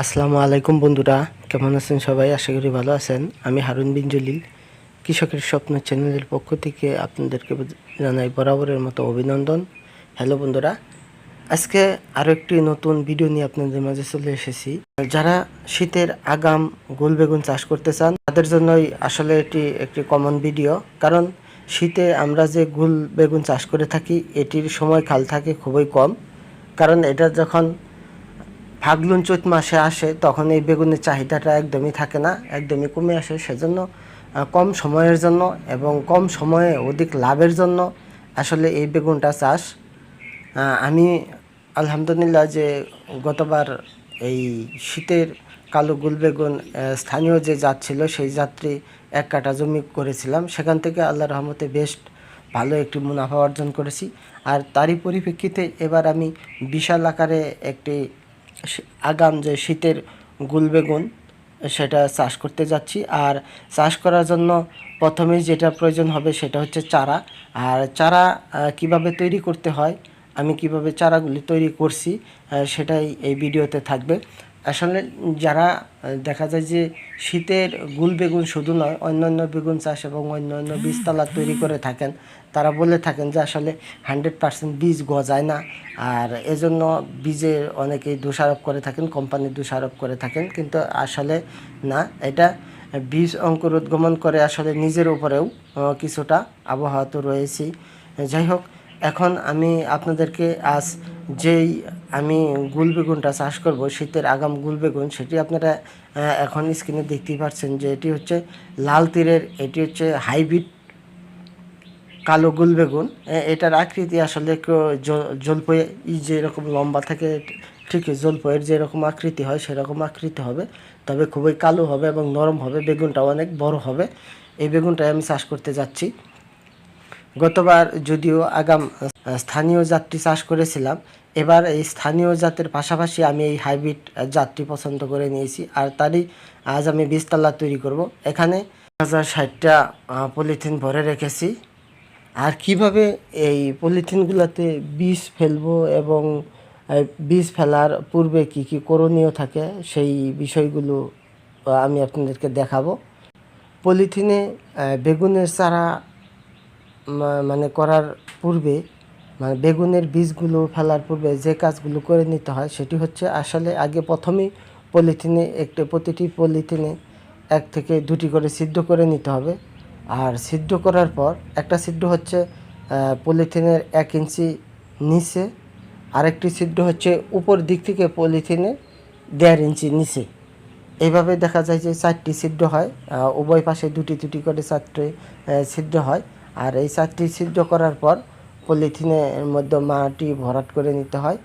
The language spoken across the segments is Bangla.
আসসালামু আলাইকুম বন্ধুরা, কেমন আছেন সবাই? আশা করি ভালো আছেন। আমি হারুন বিন জলিল, কৃষকের স্বপ্ন চ্যানেলের পক্ষ থেকে আপনাদেরকে জানাই বরাবরের মতো অভিনন্দন। হ্যালো বন্ধুরা, আজকে আরও একটি নতুন ভিডিও নিয়ে আপনাদের মাঝে চলে এসেছি। যারা শীতের আগাম গোল বেগুন চাষ করতে চান, তাদের জন্যই আসলে এটি একটি কমন ভিডিও কারণ শীতে আমরা যে গুল বেগুন চাষ করে থাকি, এটির সময় খাল থাকে খুবই কম। কারণ এটা যখন ফাল্গুন চৈত মাসে আসে, তখন এই বেগুনের চাহিদাটা একদমই থাকে না, একদমই কমে আসে। সেজন্য কম সময়ের জন্য এবং কম সময়ে অধিক লাভের জন্য আসলে এই বেগুনটা চাষ। আমি আলহামদুলিল্লাহ যে গতবার এই শীতের কালো গুল বেগুন স্থানীয় যে জাত ছিল, সেই যাত্রী এক কাটা জমি করেছিলাম। সেখান থেকে আল্লাহ রহমতে বেশ ভালো একটি মুনাফা অর্জন করেছি। আর তারই পরিপ্রেক্ষিতে এবার আমি বিশাল আকারে একটি আগাম যে শীতের গুলবেগুন সেটা চাষ করতে যাচ্ছি। আর চাষ করার জন্য প্রথমেই যেটা প্রয়োজন হবে সেটা হচ্ছে চারা। আর চারা কীভাবে তৈরি করতে হয়, আমি কীভাবে চারাগুলি তৈরি করছি সেটাই এই ভিডিওতে থাকবে। আসলে যারা দেখা যায় যে শীতের গুল বেগুন শুধু নয়, অন্যান্য বেগুন চাষ এবং অন্যান্য বীজতলা তৈরি করে থাকেন তারা বলে থাকেন যে আসলে হান্ড্রেড পার্সেন্ট বীজ গজায় না। আর এজন্য বীজের অনেকেই দোষারোপ করে থাকেন কোম্পানির দোষারোপ করে থাকেন, কিন্তু আসলে না, এটা বীজ অঙ্কুরোদ্গমন করে আসলে নিজের উপরেও কিছুটা আবহাওয়া তো রয়েছেই। যাই হোক, এখন আমি আপনাদেরকে আজ যেই আমি গুল বেগুনটা চাষ করব, শীতের আগাম গুল বেগুন, সেটি আপনারা এখন স্ক্রিনে দেখতেই পাচ্ছেন যে এটি হচ্ছে লাল তীরের, এটি হচ্ছে হাইব্রিড কালো গুল বেগুন এটার আকৃতি আসলে জলপই যেরকম লম্বা থাকে, ঠিক জলপইয়ের যেরকম আকৃতি হয় সেরকম আকৃতি হবে। তবে খুবই কালো হবে এবং নরম হবে, বেগুনটা অনেক বড় হবে। এই বেগুনটাই আমি চাষ করতে যাচ্ছি। গতবার যদিও আগাম, স্থানীয় জাতটি চাষ করেছিলাম, এবার এই স্থানীয় জাতের পাশাপাশি আমি এই হাইব্রিড জাতটি পছন্দ করে নিয়েছি আর তারই আজ আমি বীজতলা তৈরি করব। এখানে হাজার ষাটটা পলিথিন ভরে রেখেছি। আর কীভাবে এই পলিথিনগুলোতে বীজ ফেলব এবং বীজ ফেলার পূর্বে কি কি করণীয় থাকে সেই বিষয়গুলো আমি আপনাদেরকে দেখাবো। পলিথিনে বেগুনের চারা মানে করার পূর্বে মানে বেগুনের বীজগুলো ফেলার পূর্বে যে কাজগুলো করে নিতে হয় সেটি হচ্ছে আসলে আগে প্রথমেই পলিথিনে একটি, প্রতিটি পলিথিনে এক থেকে দুটি করে সিদ্ধ করে নিতে হবে। আর সিদ্ধ করার পর একটা সিদ্ধ হচ্ছে পলিথিনের এক ইঞ্চি নিচে, আরেকটি সিদ্ধ হচ্ছে উপর দিক থেকে পলিথিনে দেড় ইঞ্চি নিচে। এইভাবে দেখা যায় যে চারটি সিদ্ধ হয় উভয় পাশে দুটি দুটি করে চারটি সিদ্ধ হয়। আর এই চারটি সিদ্ধ করার পর পলিথিনের মধ্যে মাটি ভরাট করে নিতে হয়।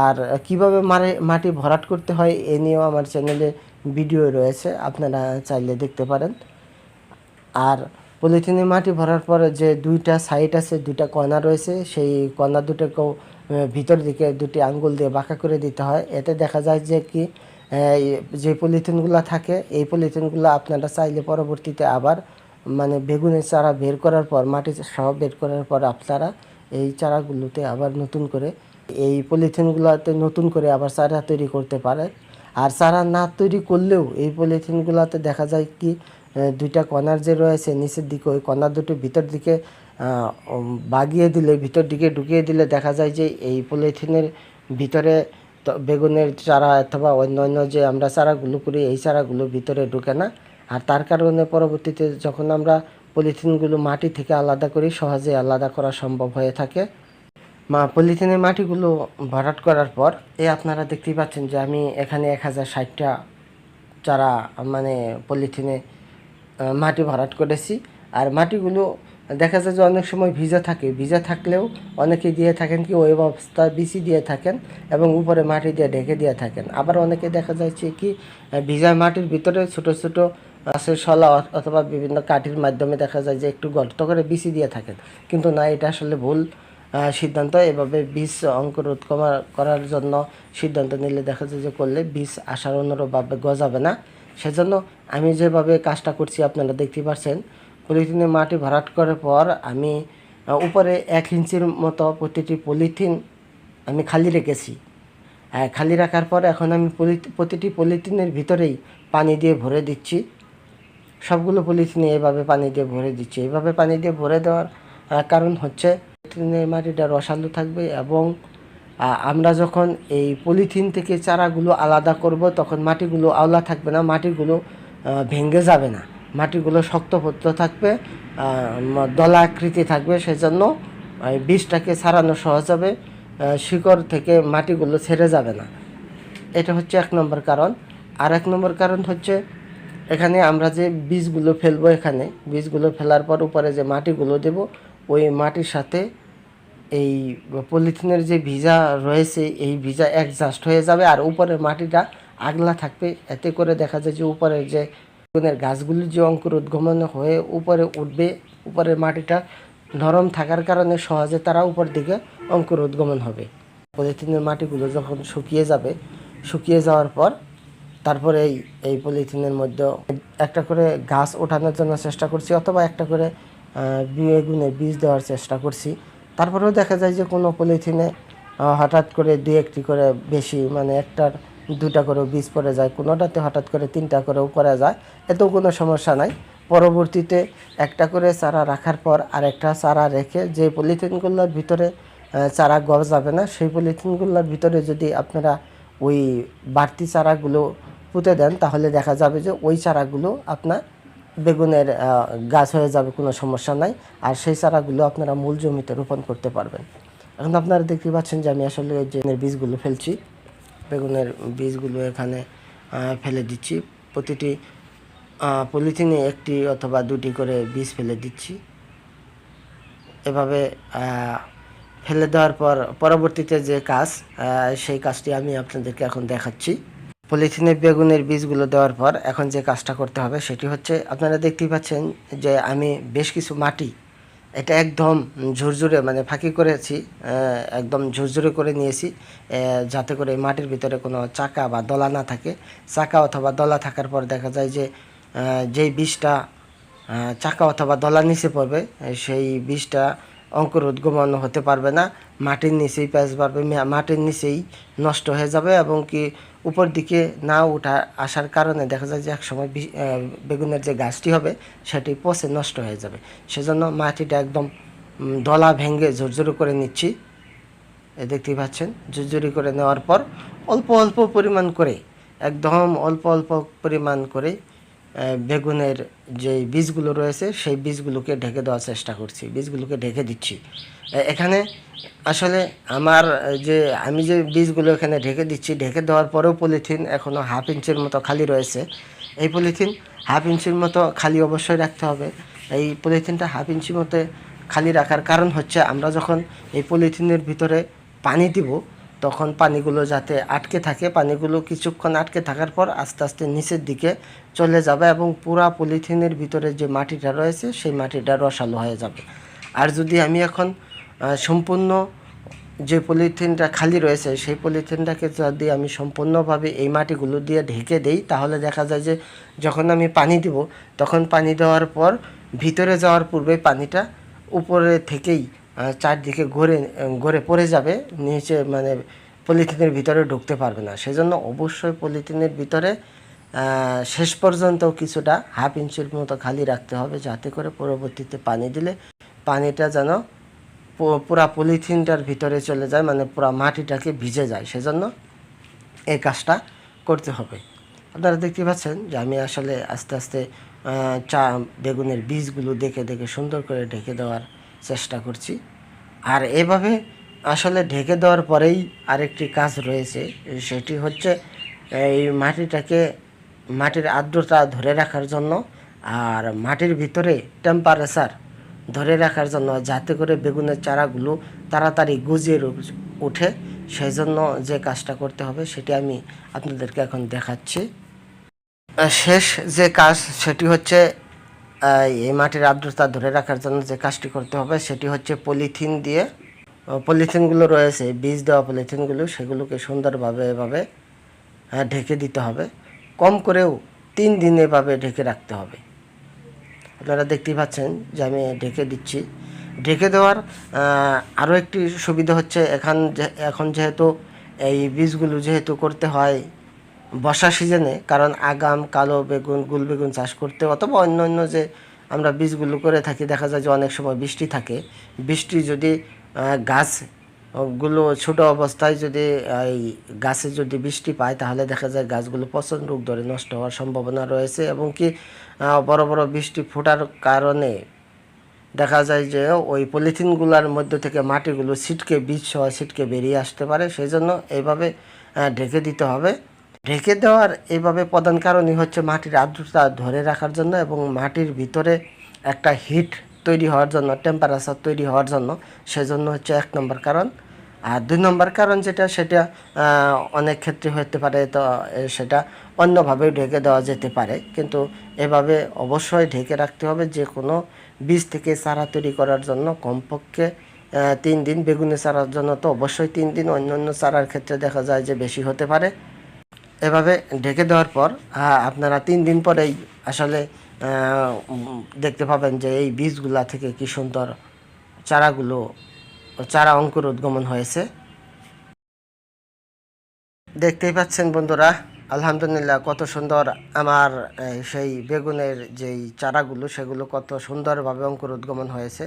আর কীভাবে মারে, মাটি ভরাট করতে হয়, এ নিয়েও আমার চ্যানেলে ভিডিও রয়েছে, আপনারা চাইলে দেখতে পারেন। আর পলিথিনে মাটি ভরার পরে যে দুইটা সাইড আছে, দুইটা কণা রয়েছে, সেই কণা দুটোকেও ভিতর দিকে দুটি আঙ্গুল দিয়ে বাঁকা করে দিতে হয়। এতে দেখা যায় যে কি যে পলিথিনগুলো থাকে, এই পলিথিনগুলো আপনারা চাইলে পরবর্তীতে আবার মানে বেগুনের চারা বের করার পর, মাটি সহ বের করার পর আপনারা এই চারাগুলোতে আবার নতুন করে, এই পলিথিনগুলোতে নতুন করে আবার চারা তৈরি করতে পারে আর চারা না তৈরি করলেও এই পলিথিনগুলোতে দেখা যায় কি দুইটা কণার যে রয়েছে, নিচের দিকে, ওই কণা দুটো ভিতর দিকে বাগিয়ে দিলে, ভিতর দিকে ঢুকিয়ে দিলে দেখা যায় যে এই পলিথিনের ভিতরে বেগুনের চারা অথবা অন্য অন্য যে আমরা চারাগুলো করি, এই চারাগুলো ভিতরে ঢুকে না। আর তার কারণে পরবর্তীতে যখন আমরা পলিথিনগুলো মাটি থেকে আলাদা করি, সহজে আলাদা করা সম্ভব হয়ে থাকে। মা, পলিথিনের মাটিগুলো ভরাট করার পর এই আপনারা দেখতেই পাচ্ছেন যে আমি এখানে এক হাজার ষাটটা চারা মানে পলিথিনে মাটি ভরাট করেছি। আর মাটিগুলো দেখা যায় যে অনেক সময় ভিজা থাকে। ভিজা থাকলেও অনেকে দিয়ে থাকেন কি ওই অবস্থা বিচি দিয়ে থাকেন এবং উপরে মাটি দিয়ে ঢেকে দিয়ে থাকেন। আবার অনেকে দেখা যাচ্ছে কি ভিজা মাটির ভিতরে ছোট ছোট আছে শলা অথবা বিভিন্ন কাঠির মাধ্যমে দেখা যায় যে একটু গর্ত করে বিচি দিয়ে থাকেন। কিন্তু না, এটা আসলে ভুল সিদ্ধান্ত। এভাবে বীজ অঙ্কুরোধ কমা- করার জন্য সিদ্ধান্ত নিলে দেখা যায় যে করলে বীজ আসার অনুরূপভাবে গজাবে না। সেজন্য আমি যেভাবে কাজটা করছি আপনারা দেখতে পাচ্ছেন। পলিথিনে মাটি ভরাট করার পর আমি উপরে এক ইঞ্চির মতো প্রতিটি পলিথিন আমি খালি রেখেছি। আহ, খালি রাখার পর এখন আমি প্রতিটি পলিথিনের ভিতরেই পানি দিয়ে ভরে দিচ্ছি। সবগুলো পলিথিনে এভাবে পানি দিয়ে ভরে দিচ্ছি। এভাবে পানি দিয়ে ভরে দেওয়ার কারণ হচ্ছে পলিথিনের মাটিটা রসালো থাকবে এবং আমরা যখন এই পলিথিন থেকে চারাগুলো আলাদা করব, তখন মাটিগুলো আওলা থাকবে না, মাটিগুলো ভেঙে যাবে না। মাটিগুলো শক্তপোক্ত থাকবে ম- দলাকৃতি থাকবে, সেজন্য বীজটাকে ছাড়ানো সহজ হবে শিকড় থেকে মাটিগুলো ছেড়ে যাবে না। এটা হচ্ছে এক নম্বর কারণ। আর এক নম্বর কারণ হচ্ছে, এখানে আমরা যে বীজগুলো ফেলব এখানে বীজগুলো ফেলার পর উপরে যে মাটিগুলো দেব, ওই মাটির সাথে এই পলিথিনের যে ভিজা রয়েছে, এই ভিজা অ্যাডজাস্ট হয়ে যাবে আর উপরের মাটিটা আগলা থাকবে। এতে করে দেখা যায় যে উপরের যে বেগুনের গাছগুলি যে অঙ্কুর উদ্গমন হয়ে উপরে উঠবে, উপরের মাটিটা নরম থাকার কারণে সহজে তারা উপর দিকে অঙ্কুর উদ্গমন হবে। পলিথিনের মাটিগুলো যখন শুকিয়ে যাবে, শুকিয়ে যাওয়ার পর তারপরে এই এই পলিথিনের মধ্যে একটা করে গাছ ওঠানোর জন্য চেষ্টা করছি, অথবা একটা করে বেগুনের বীজ দেওয়ার চেষ্টা করছি। তারপরেও দেখা যায় যে কোনো পলিথিনে হঠাৎ করে দু একটি করে বেশি মানে একটার দুটা করে বীজ পড়ে যায়, কোনোটাতে হঠাৎ করে তিনটা করেও করা যায়, এতেও কোনো সমস্যা নাই। পরবর্তীতে একটা করে চারা রাখার পর আরেকটা চারা রেখে যে পলিথিনগুলোর ভিতরে চারা গজাবে না, সেই পলিথিনগুলোর ভিতরে যদি আপনারা ওই বাড়তি চারাগুলো পুঁতে দেন, তাহলে দেখা যাবে যে ওই চারাগুলো আপনার বেগুনের গাছ হয়ে যাবে, কোনো সমস্যা নাই। আর সেই চারাগুলো আপনারা মূল জমিতে রোপণ করতে পারবেন। এখন আপনারা দেখতে পাচ্ছেন যে আমি আসলে যে বীজগুলো ফেলছি। বেগুনের বীজগুলো এখানে ফেলে দিচ্ছি। প্রতিটি পলিথিনে একটি অথবা দুটি করে বীজ ফেলে দিচ্ছি। এভাবে ফেলে দেওয়ার পর, পরবর্তীতে যে কাজ সেই কাজটি আমি আপনাদেরকে এখন দেখাচ্ছি। পলিথিনে বেগুনের বীজগুলো দেওয়ার পর এখন যে কাজটা করতে হবে সেটি হচ্ছে, আপনারা দেখতেই পাচ্ছেন যে আমি বেশ কিছু মাটি, এটা একদম ঝুরঝুরে মানে ফাঁকি করেছি একদম ঝুরঝুরে করে নিয়েছি যাতে করে মাটির ভিতরে কোনো চাকা বা দলা না থাকে। চাকা অথবা দলা থাকার পর দেখা যায় যে যেই বীজটা চাকা অথবা দলা নিচে পড়বে, সেই বীজটা অঙ্কুর উদ্গমন হতে পারবে না, মাটির নিচেই প্যাঁচ পারবে মাটির নিচেই নষ্ট হয়ে যাবে এবং কি উপর দিকে না ওঠা আসার কারণে দেখা যায় যে এক সময় বেগুনের যে গাছটি হবে, সেটি পচে নষ্ট হয়ে যাবে। সেজন্য মাটিটা একদম দলা ভেঙে ঝরঝরে করে নিচ্ছি। এ দেখতেই পাচ্ছেন, ঝুরঝুরি করে নেওয়ার পর অল্প অল্প পরিমাণ করে, একদম অল্প অল্প পরিমাণ করে বেগুনের যে বীজগুলো রয়েছে, সেই বীজগুলোকে ঢেকে দেওয়ার চেষ্টা করছি, বীজগুলোকে ঢেকে দিচ্ছি। এখানে আসলে আমার যে, আমি যে বীজগুলো এখানে ঢেকে দিচ্ছি, ঢেকে দেওয়ার পরেও পলিথিন এখনও হাফ ইঞ্চির মতো খালি রয়েছে। এই পলিথিন হাফ ইঞ্চির মতো খালি অবশ্যই রাখতে হবে। এই পলিথিনটা হাফ ইঞ্চি মতো খালি রাখার কারণ হচ্ছে আমরা যখন এই পলিথিনের ভিতরে পানি দিব তখন পানিগুলো যাতে আটকে থাকে, পানিগুলো কিছুক্ষণ আটকে থাকার পর আস্তে আস্তে নিচের দিকে চলে যাবে এবং পুরা পলিথিনের ভিতরে যে মাটিটা রয়েছে, সেই মাটিটা রসালো হয়ে যাবে। আর যদি আমি এখন সম্পূর্ণ যে পলিথিনটা খালি রয়েছে, সেই পলিথিনটাকে যদি আমি সম্পূর্ণভাবে এই মাটিগুলো দিয়ে ঢেকে দেই, তাহলে দেখা যায় যে যখন আমি পানি দিব, তখন পানি দেওয়ার পর ভিতরে যাওয়ার পূর্বে পানিটা উপরে থেকেই চারদিকে ঘুরে ঘুরে পড়ে যাবে, নিচে মানে পলিথিনের ভিতরে ঢুকতে পারবে না। সেজন্য অবশ্যই পলিথিনের ভিতরে শেষ পর্যন্ত কিছুটা হাফ ইঞ্চির মতো খালি রাখতে হবে, যাতে করে পরবর্তীতে পানি দিলে পানিটা যেন পুরা পলিথিনটার ভিতরে চলে যায় মানে পুরা মাটিটাকে ভিজে যায়। সেজন্য এই কাজটা করতে হবে। আপনারা দেখতে পাচ্ছেন যে আমি আসলে আস্তে আস্তে চা, বেগুনের বীজগুলো দেখে দেখে সুন্দর করে ঢেকে দেওয়ার চেষ্টা করছি। আর এভাবে আসলে ঢেকে দেওয়ার পরেই আরেকটি কাজ রয়েছে, সেটি হচ্ছে এই মাটিটাকে, মাটির আর্দ্রতা ধরে রাখার জন্য আর মাটির ভিতরে টেম্পারেচার ধরে রাখার জন্য যাতে করে বেগুনের চারাগুলো তাড়াতাড়ি গজিয়ে ওঠে সেই জন্য যে কাজটা করতে হবে সেটি আমি আপনাদেরকে এখন দেখাচ্ছি। শেষ যে কাজ সেটি হচ্ছে এই মাটির আর্দ্রতা ধরে রাখার জন্য যে কাজটি করতে হবে, সেটি হচ্ছে পলিথিন দিয়ে পলিথিনগুলো রয়েছে, বীজ দেওয়া পলিথিনগুলো, সেগুলোকে সুন্দরভাবে এভাবে ঢেকে দিতে হবে। কম করেও তিন দিন এভাবে ঢেকে রাখতে হবে। আপনারা দেখতেই পাচ্ছেন যে আমি ঢেকে দিচ্ছি। ঢেকে দেওয়ার আরও একটি সুবিধা হচ্ছে, এখান এখন যেহেতু এই বীজগুলো যেহেতু করতে হয় বর্ষা সিজনে, কারণ আগাম, কালো বেগুন, গুল বেগুন চাষ করতে অথবা অন্য অন্য যে আমরা বীজগুলো করে থাকি, দেখা যায় যে অনেক সময় বৃষ্টি থাকে। বৃষ্টি যদি গাছগুলো ছোট অবস্থায় যদি এই গাছে যদি বৃষ্টি পায়, তাহলে দেখা যায় গাছগুলো পচন রোগ ধরে নষ্ট হওয়ার সম্ভাবনা রয়েছে এবং কি বড় বড় বৃষ্টি ফোটার কারণে দেখা যায় যে ওই পলিথিনগুলোর মধ্যে থেকে মাটিগুলো ছিটকে, বীজ সহ ছিটকে বেরিয়ে আসতে পারে। সেই জন্য এইভাবে ঢেকে দিতে হবে। ঢেকে দেওয়ার এইভাবে প্রধান কারণই হচ্ছে মাটির আর্দ্রতা ধরে রাখার জন্য এবং মাটির ভিতরে একটা হিট তৈরি হওয়ার জন্য টেম্পারেচার তৈরি হওয়ার জন্য। সেজন্য হচ্ছে এক নম্বর কারণ। আর দুই নম্বর কারণ যেটা, সেটা অনেক ক্ষেত্রে হতে পারে তো সেটা অন্যভাবে ঢেকে দেওয়া যেতে পারে। কিন্তু এভাবে অবশ্যই ঢেকে রাখতে হবে যে কোনো বীজ থেকে চারা তৈরি করার জন্য। কমপক্ষে তিন দিন বেগুনে চারার জন্য তো অবশ্যই তিন দিন। অন্য অন্য চারার ক্ষেত্রে দেখা যায় যে বেশি হতে পারে। এভাবে ঢেকে দেওয়ার পর আপনারা তিন দিন পরেই আসলে দেখতে পাবেন যে এই বীজগুলা থেকে কি সুন্দর চারাগুলো, চারা অঙ্কুর উদ্গমন হয়েছে। দেখতেই পাচ্ছেন বন্ধুরা, আলহামদুলিল্লাহ কত সুন্দর আমার সেই বেগুনের যেই চারাগুলো, সেগুলো কত সুন্দরভাবে অঙ্কুর উদ্গমন হয়েছে।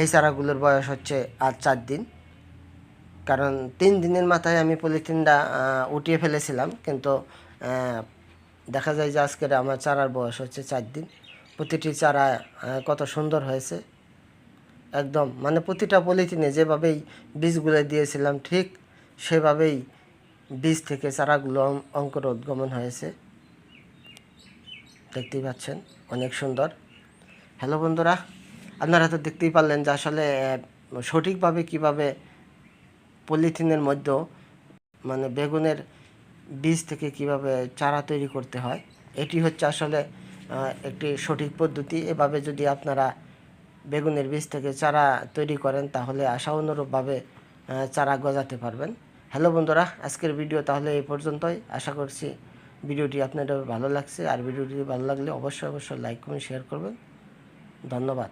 এই চারাগুলোর বয়স হচ্ছে আর চার দিন। কারণ তিন দিনের মাথায় আমি পলিথিনটা উঠিয়ে ফেলেছিলাম। কিন্তু দেখা যায় যে আজকের আমার চারার বয়স হচ্ছে চার দিন। প্রতিটি চারা কত সুন্দর হয়েছে। একদম মানে প্রতিটা পলিথিনে যেভাবেই বীজগুলো দিয়েছিলাম, ঠিক সেভাবেই বীজ থেকে চারাগুলো অঙ্কুর উদ্গমন হয়েছে। দেখতেই পাচ্ছেন, অনেক সুন্দর। হ্যালো বন্ধুরা, আপনারা তো দেখতেই পারলেন যে আসলে সঠিকভাবে কীভাবে পলিথিনের মধ্যে মানে বেগুনের বীজ থেকে কীভাবে চারা তৈরি করতে হয়, এটি হচ্ছে আসলে একটি সঠিক পদ্ধতি। এভাবে যদি আপনারা বেগুনের বীজ থেকে চারা তৈরি করেন, তাহলে আশা অনুরূপভাবে চারা গজাতে পারবেন। হ্যালো বন্ধুরা, আজকের ভিডিও তাহলে এই পর্যন্তই। আশা করছি ভিডিওটি আপনাদের ভালো লাগছে। আর ভিডিওটি ভালো লাগলে অবশ্যই অবশ্যই লাইক, কমেন্ট, শেয়ার করবেন। ধন্যবাদ।